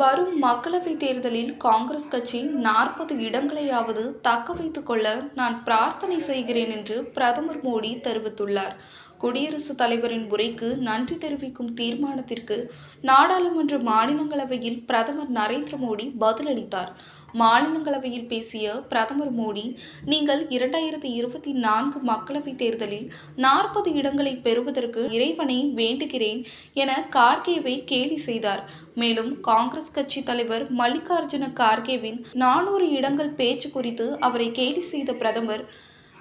வரும் மக்களவைத் தேர்தலில் காங்கிரஸ் கட்சி நாற்பது இடங்களையாவது தக்க வைத்துக் கொள்ள நான் பிரார்த்தனை செய்கிறேன் என்று பிரதமர் மோடி தெரிவித்துள்ளார். குடியரசுத் தலைவரின் உரைக்கு நன்றி தெரிவிக்கும் தீர்மானத்திற்கு நாடாளுமன்ற மாநிலங்களவையில் பிரதமர் நரேந்திர மோடி பதிலளித்தார். மாநிலங்களவையில் பேசிய பிரதமர் மோடி நீங்கள் இரண்டாயிரத்தி இருபத்தி நான்கு மக்களவைத் தேர்தலில் நாற்பது இடங்களை பெறுவதற்கு இறைவனை வேண்டுகிறேன் என கார்கேவை கேலி செய்தார். மேலும் காங்கிரஸ் கட்சி தலைவர் மல்லிகார்ஜுன கார்கேவின் நானூறு இடங்கள் பேச்சு குறித்து அவரை கேலி செய்த பிரதமர்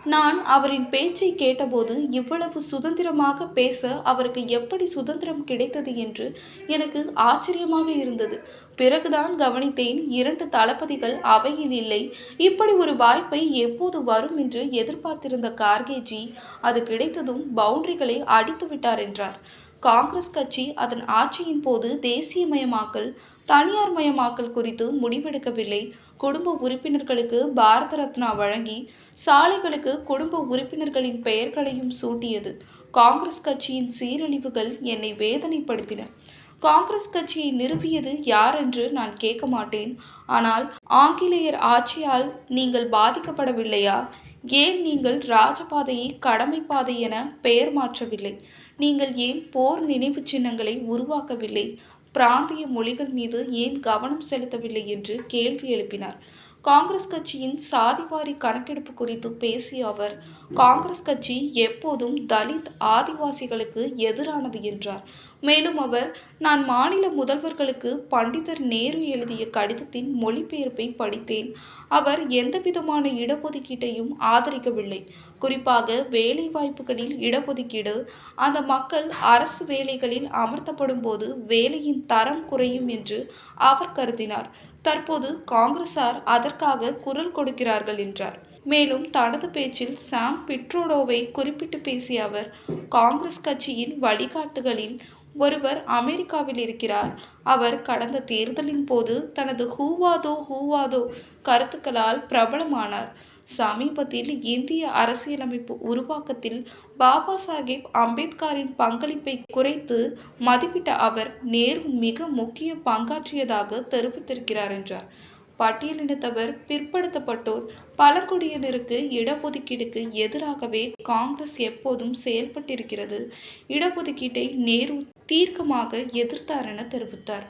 நான் அவரின் பேச்சை கேட்டபோது இவ்வளவு சுதந்திரமாக பேச அவருக்கு எப்படி சுதந்திரம் கிடைத்தது என்று எனக்கு ஆச்சரியமாக இருந்தது. பிறகுதான் கவனித்தேன் இரண்டு தளபதிகள் அவையில் இல்லை. இப்படி ஒரு வாய்ப்பை எப்போது வரும் என்று எதிர்பார்த்திருந்த கார்கேஜி அது கிடைத்ததும் பவுண்டரிகளை அடித்து விட்டார் என்றார். காங்கிரஸ் கட்சி அதன் ஆட்சியின் போது தேசியமயமாக்கல் தனியார் மயமாக்கல் குறித்து முடிவெடுக்கவில்லை. குடும்ப உறுப்பினர்களுக்கு பாரத ரத்னா வழங்கி சாலைகளுக்கு குடும்ப உறுப்பினர்களின் பெயர்களையும் சூட்டியது. காங்கிரஸ் கட்சியின் சீரழிவுகள் என்னை வேதனைப்படுத்தின. காங்கிரஸ் கட்சியை நிறுவியது யார் என்று நான் கேட்க மாட்டேன். ஆனால் ஆங்கிலேயர் ஆட்சியால் நீங்கள் பாதிக்கப்படவில்லையா? ஏன் நீங்கள் ராஜபாதையை கடமை பாதை என பெயர் மாற்றவில்லை? நீங்கள் ஏன் போர் நினைவு சின்னங்களை உருவாக்கவில்லை? பிராந்திய மொழிகள் மீது ஏன் கவனம் செலுத்தவில்லை என்று கேள்வி எழுப்பினார். காங்கிரஸ் கட்சியின் சாதிவாரி கணக்கெடுப்பு குறித்து பேசிய அவர் காங்கிரஸ் கட்சி எப்போதும் தலித் ஆதிவாசிகளுக்கு எதிரானது என்றார். மேலும் அவர் நான் மாநில முதல்வர்களுக்கு பண்டிதர் நேரு எழுதிய கடிதத்தின் மொழிபெயர்ப்பை படித்தேன். அவர் எந்தவிதமான இடஒதுக்கீட்டையும் ஆதரிக்கவில்லை. குறிப்பாக வேலை வாய்ப்புகளில் இடஒதுக்கீடு அந்த மக்கள் அரசு வேலைகளில் அமர்த்தப்படும் போது வேலையின் தரம் குறையும் என்று அவர் கருதினார். தற்போது காங்கிரசார் அதற்காக குரல் கொடுக்கிறார்கள் என்றார். மேலும் தனது பேச்சில் சாம் பிட்ரோடோவை குறிப்பிட்டு பேசிய அவர் காங்கிரஸ் கட்சியின் வழிகாட்டுகளில் ஒருவர் அமெரிக்காவில் இருக்கிறார். அவர் கடந்த தேர்தலின் போது தனது ஹூவாதோ ஹூவாதோ கருத்துக்களால் பிரபலமானார். சமீபத்தில் இந்திய அரசியலமைப்பு உருவாக்கத்தில் பாபா சாஹேப் அம்பேத்கரின் பங்களிப்பை குறைத்து மதிப்பிட்ட அவர் நேரு மிக முக்கிய பங்காற்றியதாக தெரிவித்திருக்கிறார் என்றார். பட்டியலினத்தவர் பிற்படுத்தப்பட்டோர் பழங்குடியினருக்கு இடஒதுக்கீடுக்கு எதிராகவே காங்கிரஸ் எப்போதும் செயல்பட்டிருக்கிறது. இடஒதுக்கீட்டை நேரு தீர்க்கமாக எதிர்த்தார் என தெரிவித்தார்.